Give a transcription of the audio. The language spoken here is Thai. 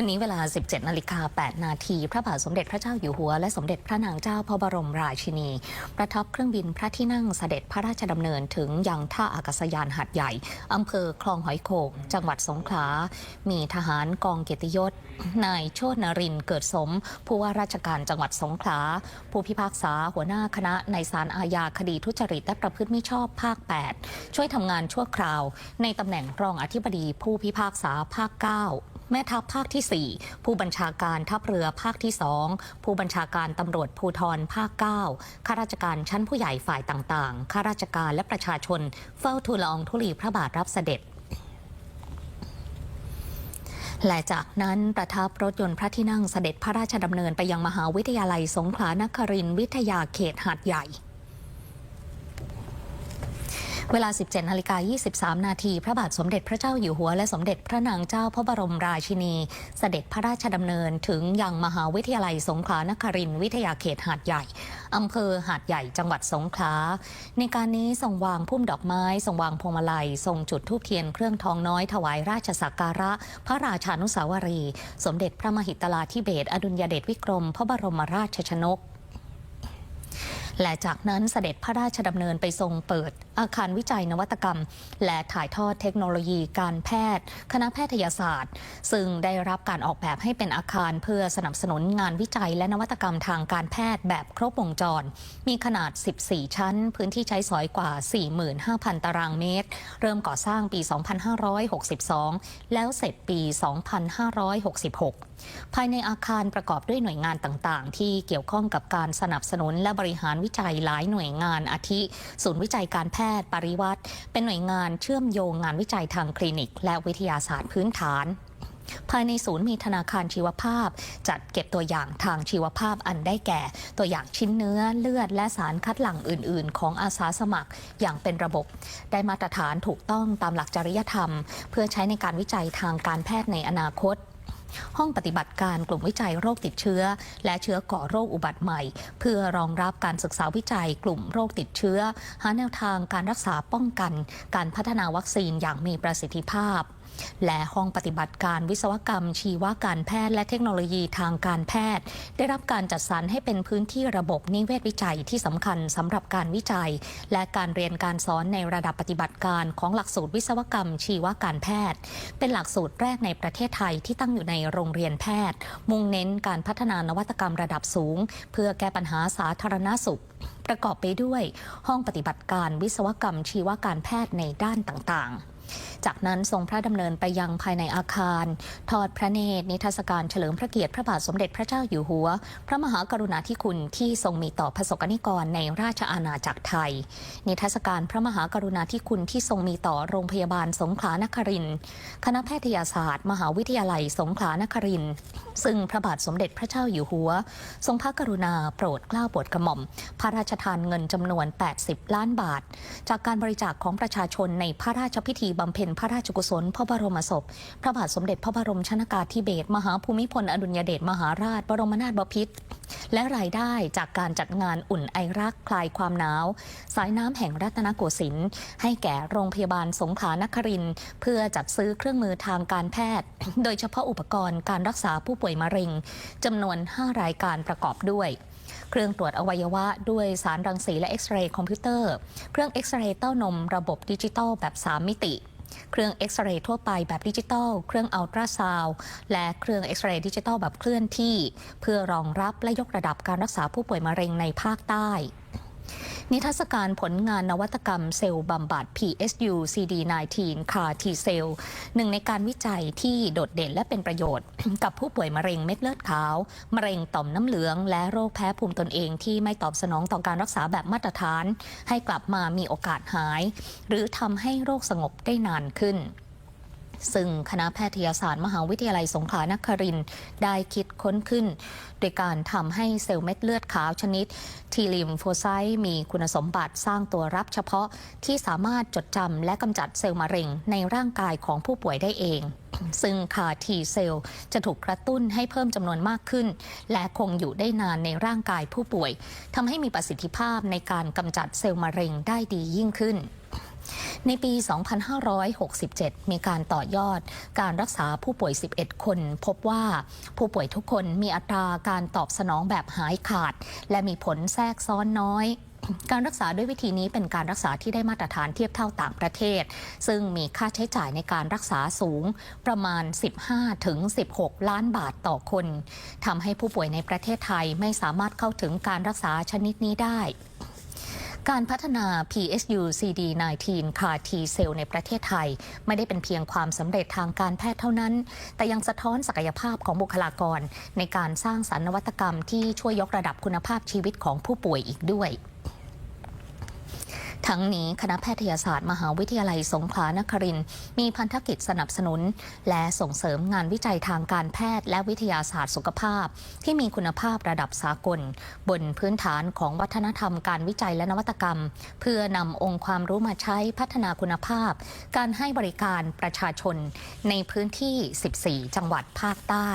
วันนี้เวลา 17นาฬิกา8นาที พระบาทสมเด็จพระเจ้าอยู่หัว และสมเด็จพระนางเจ้าพระบรมราชินี ประทับเครื่องบินพระที่นั่งเสด็จพระราชดำเนินถึงยังท่าอากาศยานหัดใหญ่อำเภอคลองหอยโขงจังหวัดสงขลา มีทหารกองเกียรติยศ นายโชตนรินเกิดสม ผู้ว่าราชการจังหวัดสงขลา ผู้พิพากษาหัวหน้าคณะในศาลอาญาคดีทุจริตและประพฤติมิชอบภาค 8 ช่วยทำงานชั่วคราว ในตำแหน่งรองอธิบดีผู้พิพากษาภาค 9 แม่ทัพภาคที่ 4 ผู้บัญชาการทัพเรือภาคที่ 2 ผู้บัญชาการตำรวจภูธรภาค 9 ข้าราชการชั้นผู้ใหญ่ฝ่ายต่างๆ ข้าราชการและประชาชน เฝ้าทูลละอองธุลีพระบาทรับเสด็จและจากนั้นประทับรถยนต์พระที่นั่งเสด็จพระราชดำเนินไปยังมหาวิทยาลัยสงขลานครินทร์วิทยาเขตหาดใหญ่ เวลา 17นาฬิกา23 นาที พระบาทสมเด็จพระเจ้าอยู่หัว และสมเด็จพระนางเจ้าพระบรมราชินี เสด็จพระราชดำเนินถึงยังมหาวิทยาลัยสงขลานครินทร์วิทยาเขตหาดใหญ่อำเภอหาดใหญ่จังหวัดสงขลา ในการนี้ทรงวางพุ่มดอกไม้ทรงวางพวงมาลัยทรงจุดธูปเทียนเครื่องทองน้อยถวายราชสักการะ พระราชานุสาวรี สมเด็จพระมหิตลาธิเบศอดุลยเดชวิกรม พระบรมราชชนก และจากนั้นเสด็จพระราชดำเนินไปทรงเปิด อาคารวิจัยนวัตกรรม และถ่ายทอดเทคโนโลยีการแพทย์ คณะแพทยศาสตร์ ซึ่งได้รับการออกแบบให้เป็นอาคารเพื่อสนับสนุนงานวิจัยและนวัตกรรมทางการแพทย์แบบครบวงจร มีขนาด 14 ชั้น พื้นที่ใช้สอยกว่า 45,000 ตารางเมตร เริ่มก่อสร้างปี 2562 แล้วเสร็จปี 2566 ภายในอาคารประกอบด้วยหน่วยงานต่าง ๆ ที่เกี่ยวข้องกับการสนับสนุนและบริหารวิจัยหลายหน่วยงานอาทิ ศูนย์วิจัยการแพทย์ปริวัติเป็นหน่วยงานเชื่อมโยงงานวิจัยทางคลินิก และวิทยาศาสตร์พื้นฐานภายในศูนย์มีธนาคารชีวภาพ จัดเก็บตัวอย่างทางชีวภาพอันได้แก่ ตัวอย่างชิ้นเนื้อเลือด และสารคัดหลั่งอื่น ๆ ของอาสาสมัครอย่างเป็นระบบ ได้มาตรฐานถูกต้องตามหลักจริยธรรม เพื่อใช้ในการวิจัยทางการแพทย์ในอนาคต ห้องปฏิบัติการกลุ่มวิจัยโรคติดเชื้อ และเชื้อก่อโรคอุบัติใหม่ เพื่อรองรับการศึกษาวิจัยกลุ่มโรคติดเชื้อ หาแนวทางการรักษาป้องกัน การพัฒนาวัคซีนอย่างมีประสิทธิภาพ และห้องปฏิบัติการวิศวกรรม ชีวการแพทย์และเทคโนโลยีทางการแพทย์ ได้รับการจัดสรรให้เป็นพื้นที่ระบบนิเวศวิจัยที่สำคัญสำหรับการวิจัย และการเรียนการสอนในระดับปฏิบัติการของหลักสูตรวิศวกรรม ชีวการแพทย์ เป็นหลักสูตรแรกในประเทศไทยที่ตั้งอยู่ในโรงเรียนแพทย์ มุ่งเน้นการพัฒนานวัตกรรมระดับสูง เพื่อแก้ปัญหาสาธารณสุขประกอบไปด้วย ห้องปฏิบัติการวิศวกรรมชีวการแพทย์ในด้านต่างๆ จากนั้นทรงพระดำเนินไปยังภายในอาคาร ทอดพระเนตรนิทรรศการเฉลิมพระเกียรติพระบาทสมเด็จพระเจ้าอยู่หัว พระมหากรุณาธิคุณที่ทรงมีต่อประสบกนิกรในราชอาณาจักรไทย นิทรรศการพระมหากรุณาธิคุณที่ทรงมีต่อโรงพยาบาลสงขลานครินทร์คณะแพทยศาสตร์ มหาวิทยาลัยสงขลานครินทร์ซึ่งพระบาทสมเด็จพระเจ้าอยู่หัว ทรงพระกรุณาโปรดเกล้าโปรดกระหม่อม พระราชทานเงินจำนวน 80 ล้านบาท จากการบริจาคของประชาชนในพระราชพิธีบำเพ็ญพระราชกุศลพระบรมศพ พระบาทสมเด็จพระบรมชนากาธิเบศมหาภูมิพลอดุลยเดชมหาราช บรมนาถบพิตรและรายได้จากการจัดงานอุ่นไอรักคลายความหนาว สายน้ำแห่งรัตนโกสินทร์ให้แก่โรงพยาบาลสงขลานครินทร์เพื่อจัดซื้อเครื่องมือทางการแพทย์ โดยเฉพาะอุปกรณ์การรักษาผู้ป่วยมะเร็งจำนวน 5 รายการประกอบด้วย เครื่องตรวจอวัยวะด้วยสารรังสีและเอ็กซเรย์คอมพิวเตอร์ เครื่องเอ็กซเรย์เต้านมระบบดิจิตอลแบบ 3 มิติ เครื่องเอ็กซเรย์ทั่วไปแบบดิจิตอล เครื่องอัลตราซาวด์และเครื่องเอ็กซเรย์ดิจิตอลแบบเคลื่อนที่ เพื่อรองรับและยกระดับการรักษาผู้ป่วยมะเร็งในภาคใต้ นิทรรศการผลงานนวัตกรรมเซลล์บำบัด PSU CD19 CAR T cell หนึ่งในการวิจัยที่โดดเด่นและเป็นประโยชน์ กับผู้ป่วยมะเร็งเม็ดเลือดขาว มะเร็งต่อมน้ำเหลือง และโรคแพ้ภูมิตนเองที่ไม่ตอบสนองต่อการรักษาแบบมาตรฐาน ให้กลับมามีโอกาสหาย หรือทำให้โรคสงบได้นานขึ้นซึ่งคณะแพทยศาสตร์มหาวิทยาลัยสงขลานครินทร์ได้คิดค้นขึ้น โดยการทำให้เซลล์เม็ดเลือดขาวชนิด ทีลิมโฟไซต์มีคุณสมบัติสร้างตัวรับเฉพาะที่สามารถจดจำและกำจัดเซลล์มะเร็งในร่างกายของผู้ป่วยได้เองซึ่งคาทีเซลล์จะถูกกระตุ้นให้เพิ่มจำนวนมากขึ้น และคงอยู่ได้นานในร่างกายผู้ป่วยทำให้มีประสิทธิภาพในการกำจัดเซลล์มะเร็งได้ดียิ่งขึ้น ในปี 2567 มีการต่อยอดการรักษาผู้ป่วย 11 คน พบว่าผู้ป่วยทุกคนมีอัตราการตอบสนองแบบหายขาด และมีผลแทรกซ้อนน้อยการรักษาด้วยวิธีนี้เป็นการรักษาที่ได้มาตรฐานเทียบเท่าต่างประเทศ ซึ่งมีค่าใช้จ่ายในการรักษาสูงประมาณ 15-16 ล้านบาทต่อคนทำให้ผู้ป่วยในประเทศไทยไม่สามารถเข้าถึงการรักษาชนิดนี้ได้ การพัฒนา PSU CD19 CAR T cell ในประเทศไทย ไม่ได้เป็นเพียงความสำเร็จทางการแพทย์เท่านั้น แต่ยังสะท้อนศักยภาพของบุคลากร ในการสร้างสรรค์นวัตกรรมที่ช่วยยกระดับคุณภาพชีวิตของผู้ป่วยอีกด้วย ทั้งนี้คณะแพทยศาสตร์มหาวิทยาลัยสงขลานครินมีพันธกิจสนับสนุน และส่งเสริมงานวิจัยทางการแพทย์ และวิทยาศาสตร์สุขภาพ ที่มีคุณภาพระดับสากล บนพื้นฐานของวัฒนธรรมการวิจัยและนวัตกรรม เพื่อนำองค์ความรู้มาใช้พัฒนาคุณภาพ การให้บริการประชาชนในพื้นที่ 14 จังหวัดภาคใต้